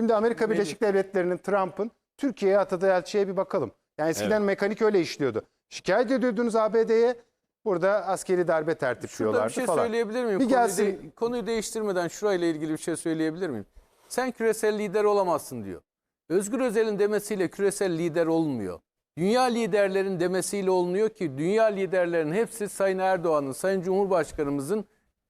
Şimdi Amerika Birleşik Devletleri'nin Trump'ın Türkiye'ye atadığı elçiye bir bakalım. Yani eskiden mekanik öyle işliyordu. Şikayet ediyordunuz ABD'ye. Burada askeri darbe Şurada tertipliyorlardı bir şey falan. söyleyebilir miyim? Bir Konuyu, gelsin. de- konuyu değiştirmeden şurayla ilgili bir şey söyleyebilir miyim? Sen küresel lider olamazsın diyor. Özgür Özel'in demesiyle küresel lider olmuyor. Dünya liderlerin demesiyle olunuyor ki dünya liderlerin hepsi Sayın Erdoğan'ın, Sayın Cumhurbaşkanımızın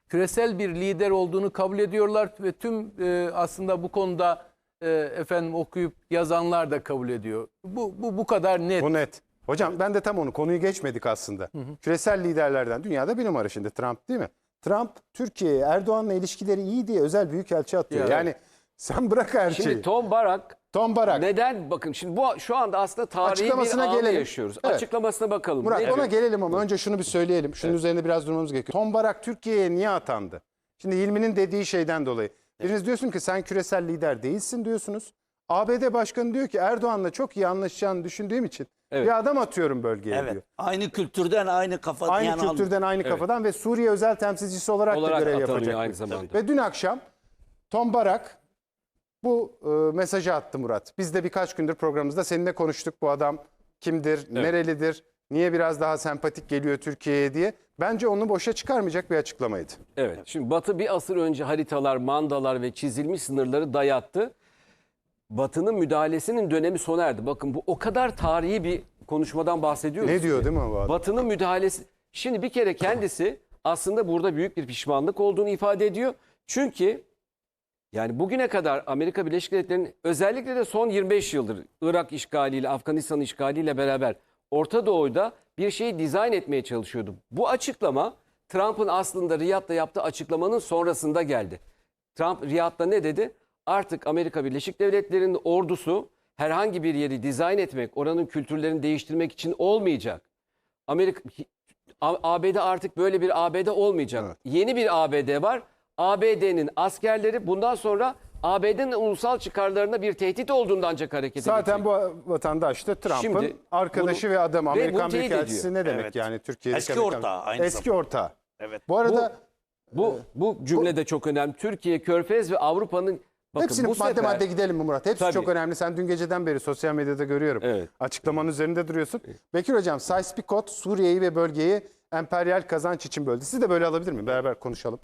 küresel bir lider olduğunu kabul ediyorlar ve tüm e, aslında bu konuda e, efendim okuyup yazanlar da kabul ediyor. Bu bu bu kadar net. Bu net. Hocam ben de tam onu konuyu geçmedik aslında. Küresel liderlerden dünyada bir numara şimdi Trump değil mi? Trump Türkiye'ye Erdoğan'la ilişkileri iyi diye özel büyükelçi atıyor. Ya. Yani sen bırak her şeyi. Şimdi Tom Barak Tom Barak. neden bakın şimdi bu şu anda aslında tarihi Açıklamasına bir anı gelelim. yaşıyoruz. Evet. Açıklamasına bakalım. Murat Nedir? ona gelelim ama önce şunu bir söyleyelim. Şunun üzerine biraz durmamız gerekiyor. Tom Barak Türkiye'ye niye atandı? Şimdi Hilmi'nin dediği şeyden dolayı. Biriniz diyorsun ki sen küresel lider değilsin diyorsunuz. ABD Başkanı diyor ki Erdoğan'la çok iyi anlaşacağını düşündüğüm için Evet. bir adam atıyorum bölgeye Evet. diyor. Aynı kültürden, aynı kafadan. Aynı yani kültürden, aynı kafadan ve Suriye özel temsilcisi olarak, olarak da görev atanıyor yapacak. aynı zamanda. Ve dün akşam Tom Barak bu e, mesajı attı Murat. Biz de birkaç gündür programımızda seninle konuştuk. Bu adam kimdir, nerelidir, niye biraz daha sempatik geliyor Türkiye'ye diye. Bence onu boşa çıkarmayacak bir açıklamaydı. Evet. Şimdi Batı bir asır önce haritalar, mandalar ve çizilmiş sınırları dayattı. Batı'nın müdahalesinin dönemi sona erdi. Bakın bu o kadar tarihi bir konuşmadan bahsediyoruz. Ne diyor ki. değil mi bu adam? Batı'nın müdahalesi. Şimdi bir kere kendisi aslında burada büyük bir pişmanlık olduğunu ifade ediyor. Çünkü yani bugüne kadar Amerika Birleşik Devletleri'nin özellikle de son 25 yıldır Irak işgaliyle, Afganistan işgaliyle beraber Orta Doğu'da bir şeyi dizayn etmeye çalışıyordu. Bu açıklama Trump'ın aslında Riyad'da yaptığı açıklamanın sonrasında geldi. Trump Riyad'da ne dedi? Artık Amerika Birleşik Devletleri'nin ordusu herhangi bir yeri dizayn etmek, oranın kültürlerini değiştirmek için olmayacak. Amerika ABD artık böyle bir ABD olmayacak. Yeni bir ABD var. ABD'nin askerleri bundan sonra ABD'nin ulusal çıkarlarına bir tehdit olduğunda ancak hareket Zaten edecek. bu vatandaş da Trump'ın Şimdi arkadaşı bunu- ve adamı. ve Amerikan bunu teyit Büyükelçisi ne demek Evet. yani Türkiye'deki Eski Amerikan- ortağı aynı Eski zamanda. ortağı. Evet. Bu arada Bu bu cümle de çok önemli. Türkiye, Körfez ve Avrupa'nın bakın Hepsini bu madde sefer madde gidelim mi Murat? Hepsi Tabii. çok önemli. Sen dün geceden beri sosyal medyada görüyorum. Evet. Açıklamanın üzerinde duruyorsun. Bekir Hocam, Sykes-Picot Suriye'yi ve bölgeyi emperyal kazanç için böldü. Siz de böyle alabilir miyim? Beraber konuşalım.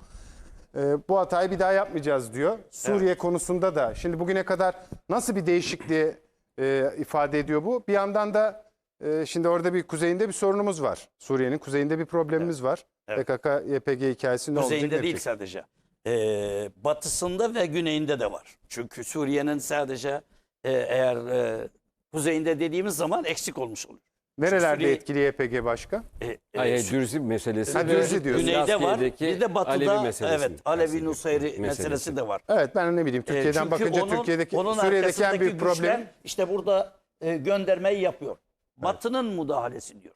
Ee, bu hatayı bir daha yapmayacağız diyor. Suriye konusunda da şimdi bugüne kadar nasıl bir değişikliği e, ifade ediyor bu? Bir yandan da e, şimdi orada bir kuzeyinde bir sorunumuz var. Suriye'nin kuzeyinde bir problemimiz var. Evet. PKK, YPG hikayesi ne olacak? Kuzeyinde ne değil sadece. Ee, batısında ve güneyinde de var. Çünkü Suriye'nin sadece e, eğer e, kuzeyinde dediğimiz zaman eksik olmuş oluyor. Nerelerde Suriye- etkili YPG başka? E, Hayır, Sü- Dürzi meselesi. Ha, Dürzi diyorsun. Güneyde var. Bir de batıda Alevi meselesi. evet Alevi Nusayri meselesi. de var. Evet ben ne bileyim E, Türkiye'den çünkü bakınca onun- Türkiye'deki onun Suriye'deki en büyük problem işte burada e, göndermeyi yapıyor. Batı'nın müdahalesi diyor.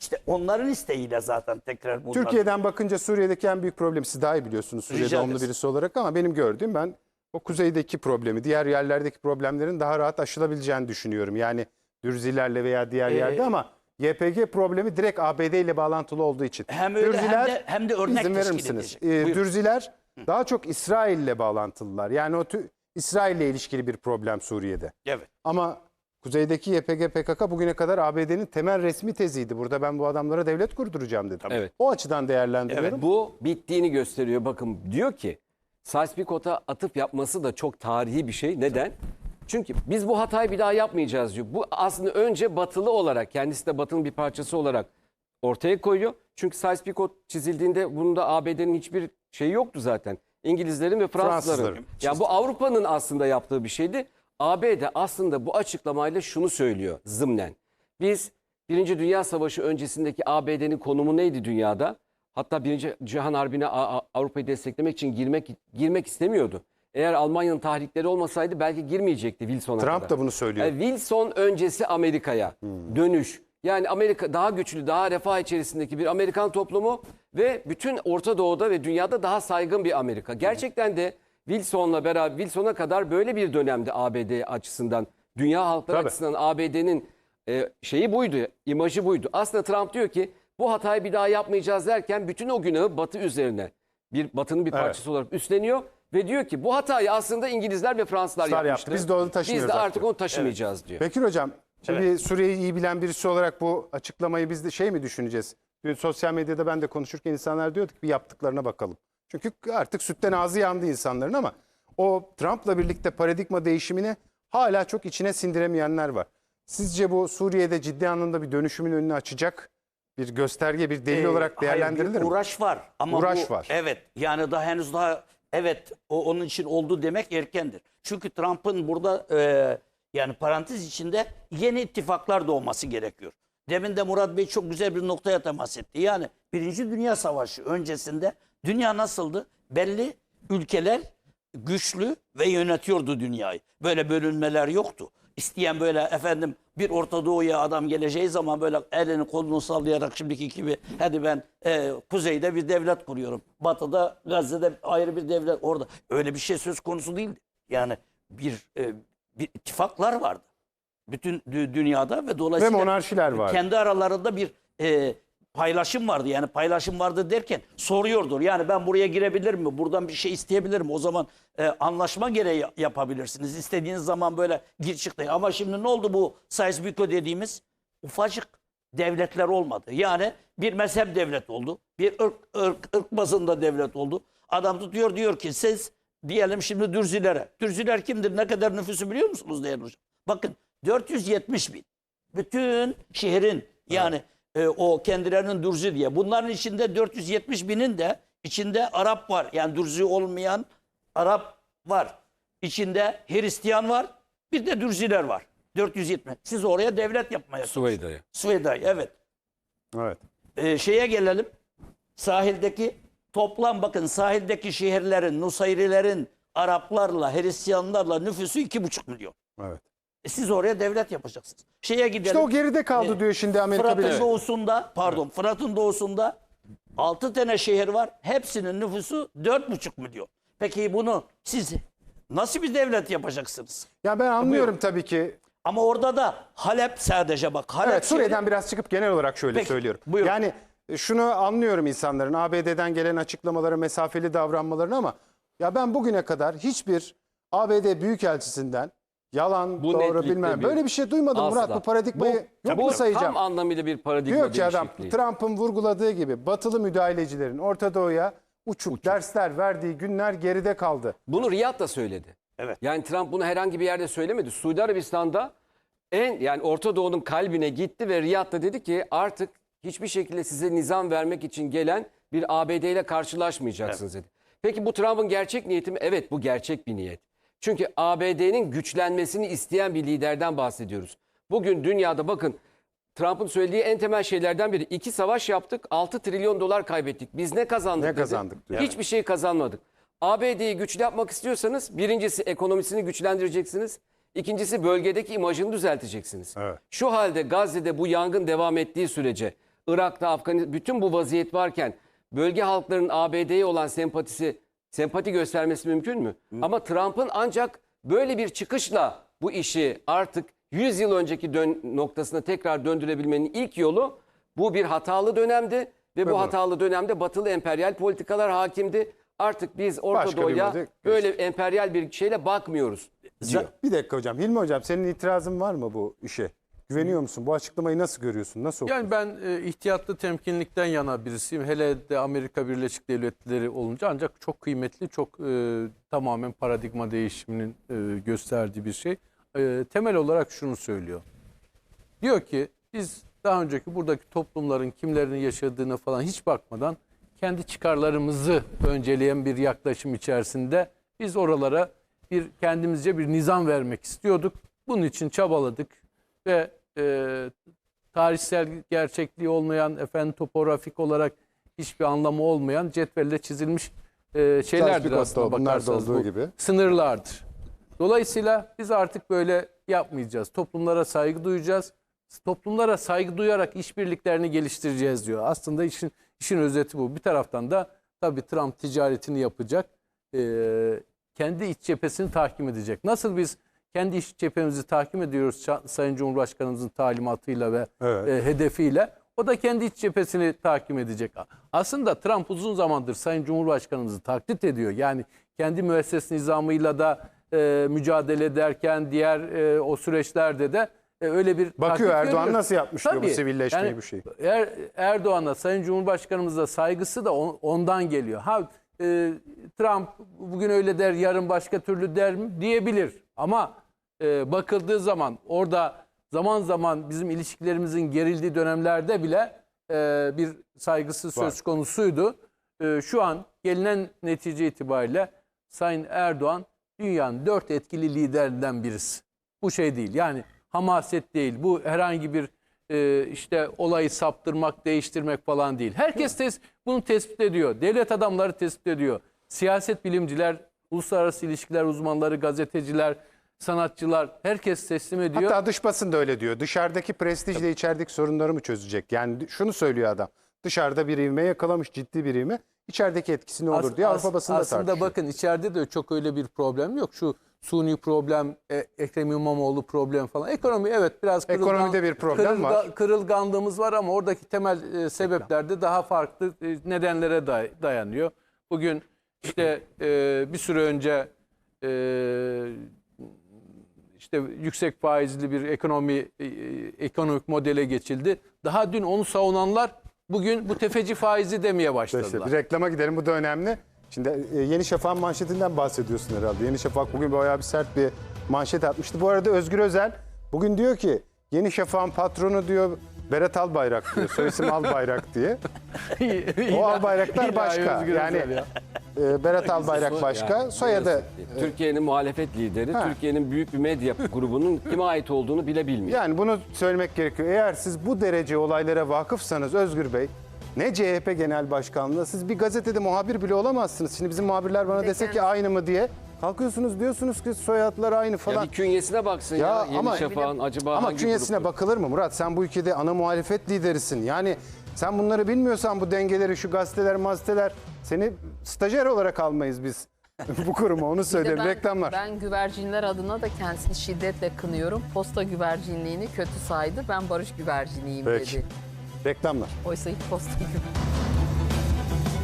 İşte onların isteğiyle zaten tekrar bunlar. Türkiye'den bakınca Suriye'deki en büyük problem siz daha iyi biliyorsunuz Suriye Rica doğumlu ederiz. birisi olarak ama benim gördüğüm ben o kuzeydeki problemi diğer yerlerdeki problemlerin daha rahat aşılabileceğini düşünüyorum. Yani Dürzilerle veya diğer Ee, yerde ama YPG problemi direkt ABD ile bağlantılı olduğu için. Hem öyle hem de- hem de örnek izin verir misiniz? Ee. Dürziler daha çok İsrail ile bağlantılılar. Yani o tü- İsrail ile ilişkili bir problem Suriye'de. Evet. Ama kuzeydeki YPG PKK bugüne kadar ABD'nin temel resmi teziydi. Burada ben bu adamlara devlet kurduracağım dedi. Evet. O açıdan değerlendiriyorum. Bu bittiğini gösteriyor. Bakın diyor ki Sykes-Picot'a atıf yapması da çok tarihi bir şey. Neden? Çünkü biz bu hatayı bir daha yapmayacağız diyor. Bu aslında önce batılı olarak, kendisi de batının bir parçası olarak ortaya koyuyor. Çünkü Sykes-Picot çizildiğinde bunda ABD'nin hiçbir şeyi yoktu zaten. İngilizlerin ve Fransızların. Fransızların. Ya bu Avrupa'nın aslında yaptığı bir şeydi. ABD aslında bu açıklamayla şunu söylüyor zımnen. Biz Birinci Dünya Savaşı öncesindeki ABD'nin konumu neydi dünyada? Hatta Birinci Cihan Harbi'ne Avrupa'yı desteklemek için girmek girmek istemiyordu. Eğer Almanya'nın tahrikleri olmasaydı belki girmeyecekti Wilson'a Trump kadar. da bunu söylüyor. Yani Wilson öncesi Amerika'ya dönüş. Yani Amerika daha güçlü, daha refah içerisindeki bir Amerikan toplumu ve bütün Orta Doğu'da ve dünyada daha saygın bir Amerika. Gerçekten de Wilson'la beraber Wilson'a kadar böyle bir dönemde ABD açısından, dünya halkları Tabii. açısından ABD'nin e, şeyi buydu, imajı buydu. Aslında Trump diyor ki bu hatayı bir daha yapmayacağız derken bütün o günahı Batı üzerine bir Batı'nın bir parçası olarak üstleniyor ve diyor ki bu hatayı aslında İngilizler ve Fransızlar Fransızlar yaptı. yapmıştı. Biz de onu Biz taşımıyoruz de artık onu taşımayacağız diyor. Bekir Hocam, şimdi Suriye'yi iyi bilen birisi olarak bu açıklamayı biz de şey mi düşüneceğiz? Dün sosyal medyada ben de konuşurken insanlar diyorduk ki bir yaptıklarına bakalım. Çünkü artık sütten ağzı yandı insanların ama o Trump'la birlikte paradigma değişimini hala çok içine sindiremeyenler var. Sizce bu Suriye'de ciddi anlamda bir dönüşümün önünü açacak bir gösterge, bir delil Ee, olarak hayır, değerlendirilir bir mi? uğraş var ama Uğraş bu, var. Evet yani daha henüz daha evet o onun için oldu demek erkendir. Çünkü Trump'ın burada e, yani parantez içinde yeni ittifaklar doğması gerekiyor. Demin de Murat Bey çok güzel bir noktaya temas etti. Yani Birinci Dünya Savaşı öncesinde dünya nasıldı? Belli ülkeler güçlü ve yönetiyordu dünyayı. Böyle bölünmeler yoktu. İsteyen böyle efendim bir Orta Doğu'ya adam geleceği zaman böyle elini kolunu sallayarak şimdiki gibi hadi ben e, kuzeyde bir devlet kuruyorum. Batıda Gazze'de ayrı bir devlet orada. Öyle bir şey söz konusu değildi. Yani bir e, bir ittifaklar vardı. Bütün dü- dünyada ve Ve dolayısıyla monarşiler var. kendi aralarında bir e, paylaşım vardı. Yani paylaşım vardı derken soruyordur. Yani ben buraya girebilir mi? Buradan bir şey isteyebilir mi? O zaman e, anlaşma gereği yapabilirsiniz. İstediğiniz zaman böyle gir çık değil. Ama şimdi ne oldu bu Sykes-Picot dediğimiz ufacık devletler olmadı. Yani bir mezhep devlet oldu. Bir ırk, ırk, ırk bazında devlet oldu. Adam tutuyor diyor ki siz diyelim şimdi Dürzilere. Dürzüler kimdir? Ne kadar nüfusu biliyor musunuz değerli hocam? Bakın 470 bin. Bütün şehrin yani e, o kendilerinin Dürzi diye. Bunların içinde 470 binin de içinde Arap var. Yani Dürzi olmayan Arap var. İçinde Hristiyan var. Bir de Dürziler var. 470. Siz oraya devlet yapmaya Suveyda'ya. Suveday evet. Evet. Ee, şeye gelelim. Sahildeki toplam bakın sahildeki şehirlerin, Nusayrilerin Araplarla, Hristiyanlarla nüfusu iki buçuk milyon. Evet. E siz oraya devlet yapacaksınız. Şeye gidelim. İşte o geride kaldı Evet. diyor şimdi Amerika Fırat'ın Birleşik doğusunda, pardon, Fırat'ın doğusunda 6 tane şehir var. Hepsinin nüfusu 4,5 milyon. Peki bunu siz nasıl bir devlet yapacaksınız? Ya ben anlıyorum tabii ki Ama orada da Halep sadece bak. Halep Evet şehri- Suriye'den biraz çıkıp genel olarak şöyle Peki, söylüyorum. buyurun. Yani e, şunu anlıyorum insanların ABD'den gelen açıklamalara mesafeli davranmalarını ama ya ben bugüne kadar hiçbir ABD Büyükelçisinden yalan, Bu doğru netlikte bilmem bir- böyle bir şey duymadım Asla. Murat bu paradigmayı yok Bu mu sayacağım? tam anlamıyla bir paradigma Diyor ki adam değişikliği. Trump'ın vurguladığı gibi batılı müdahalecilerin Orta Doğu'ya uçuk, dersler verdiği günler geride kaldı. Bunu Riyad da söyledi. Evet. Yani Trump bunu herhangi bir yerde söylemedi. Suudi Arabistan'da en yani Orta Doğu'nun kalbine gitti ve Riyad da dedi ki artık hiçbir şekilde size nizam vermek için gelen bir ABD ile karşılaşmayacaksınız dedi. Peki bu Trump'ın gerçek niyeti mi? Evet bu gerçek bir niyet. Çünkü ABD'nin güçlenmesini isteyen bir liderden bahsediyoruz. Bugün dünyada bakın Trump'ın söylediği en temel şeylerden biri. iki savaş yaptık, 6 trilyon dolar kaybettik. Biz ne kazandık Ne dedi. kazandık diyor. Hiçbir şey kazanmadık. ABD'yi güçlü yapmak istiyorsanız birincisi ekonomisini güçlendireceksiniz. İkincisi bölgedeki imajını düzelteceksiniz. Evet. Şu halde Gazze'de bu yangın devam ettiği sürece Irak'ta, Afganistan bütün bu vaziyet varken bölge halklarının ABD'ye olan sempatisi sempati göstermesi mümkün mü? Ama Trump'ın ancak böyle bir çıkışla bu işi artık 100 yıl önceki dön noktasına tekrar döndürebilmenin ilk yolu bu bir hatalı dönemdi ve bu Tabii. hatalı dönemde batılı emperyal politikalar hakimdi. Artık biz Orta Doğu'ya böyle emperyal bir şeyle bakmıyoruz. diyor. Bir dakika hocam. Hilmi hocam senin itirazın var mı bu işe? Güveniyor musun? Bu açıklamayı nasıl görüyorsun? Nasıl okuyorsun? Yani ben e, ihtiyatlı temkinlikten yana birisiyim. Hele de Amerika Birleşik Devletleri olunca ancak çok kıymetli, çok e, tamamen paradigma değişiminin e, gösterdiği bir şey. E, temel olarak şunu söylüyor. Diyor ki biz daha önceki buradaki toplumların kimlerin yaşadığına falan hiç bakmadan kendi çıkarlarımızı önceleyen bir yaklaşım içerisinde biz oralara bir kendimizce bir nizam vermek istiyorduk. Bunun için çabaladık ve e, tarihsel gerçekliği olmayan, efendim topografik olarak hiçbir anlamı olmayan cetvelle çizilmiş e, şeylerdir aslında bakarsanız. olduğu bu gibi. Sınırlardır. Dolayısıyla biz artık böyle yapmayacağız. Toplumlara saygı duyacağız. Toplumlara saygı duyarak işbirliklerini geliştireceğiz diyor. Aslında işin işin özeti bu. Bir taraftan da tabii Trump ticaretini yapacak. Ee, kendi iç cephesini tahkim edecek. Nasıl biz kendi iç cephemizi tahkim ediyoruz Sayın Cumhurbaşkanımızın talimatıyla ve Evet. e, hedefiyle. O da kendi iç cephesini tahkim edecek. Aslında Trump uzun zamandır Sayın Cumhurbaşkanımızı taklit ediyor. Yani kendi müesses nizamıyla da e, mücadele ederken diğer e, o süreçlerde de e, öyle bir Bakıyor Erdoğan görüyoruz. nasıl yapmış diyor bu Tabii. sivilleşmeyi, Yani bu şeyi. Er, Erdoğan'a, Sayın Cumhurbaşkanımıza saygısı da on- ondan geliyor. Ha e, Trump bugün öyle der, yarın başka türlü der mi? Diyebilir. Ama e, bakıldığı zaman orada zaman zaman bizim ilişkilerimizin gerildiği dönemlerde bile e, bir saygısı söz konusuydu. E, şu an gelinen netice itibariyle Sayın Erdoğan dünyanın dört etkili liderinden birisi. Bu şey değil. Yani hamaset değil. Bu herhangi bir e, işte olayı saptırmak, değiştirmek falan değil. Herkes tes bunu tespit ediyor. Devlet adamları tespit ediyor. Siyaset bilimciler, uluslararası ilişkiler uzmanları, gazeteciler, sanatçılar herkes teslim ediyor. Hatta dış basın da öyle diyor. Dışarıdaki prestijle içerideki sorunları mı çözecek? Yani şunu söylüyor adam. Dışarıda bir ivme yakalamış ciddi bir ivme. İçerideki etkisi ne olur As- diye Avrupa basında Aslında tartışıyor. bakın içeride de çok öyle bir problem yok. Şu suni problem, e, Ekrem İmamoğlu problem falan. Ekonomi evet biraz kırılgan, Ekonomide bir problem var. Kırılganlığımız var ama oradaki temel e, sebepler de daha farklı e, nedenlere day- dayanıyor. Bugün işte e, bir süre önce e, işte yüksek faizli bir ekonomi e, ekonomik modele geçildi. Daha dün onu savunanlar bugün bu tefeci faizi demeye başladılar. Bir reklama gidelim bu da önemli. Şimdi e, Yeni Şafak'ın manşetinden bahsediyorsun herhalde. Yeni Şafak bugün bayağı bir sert bir manşet atmıştı. Bu arada Özgür Özel bugün diyor ki Yeni Şafak'ın patronu diyor Berat Albayrak diyor. Soy isim Albayrak diye. O Albayraklar başka. Yani ya. E, Berat Albayrak başka. yani Soyadı biliyorsun, Türkiye'nin muhalefet lideri, Ha. Türkiye'nin büyük bir medya grubunun kime ait olduğunu bile bilmiyor. Yani bunu söylemek gerekiyor. Eğer siz bu derece olaylara vakıfsanız Özgür Bey ne CHP Genel Başkanlığı siz bir gazetede muhabir bile olamazsınız. Şimdi bizim muhabirler bana de dese ki aynı mı diye kalkıyorsunuz diyorsunuz ki soyadlar aynı Ya falan. bir künyesine baksın ya, Ya Yeni ama- Şafak'ın acaba Ama hangi künyesine gruptur? bakılır mı Murat? Sen bu ülkede ana muhalefet liderisin. Yani sen bunları bilmiyorsan bu dengeleri şu gazeteler maziteler seni stajyer olarak almayız biz. bu kuruma onu söyleyeyim. ben, Reklamlar. Ben güvercinler adına da kendisini şiddetle kınıyorum. Posta güvercinliğini kötü saydı. Ben barış güverciniyim Peki. dedi. Reklamlar. Oysa hiç posta güvercin.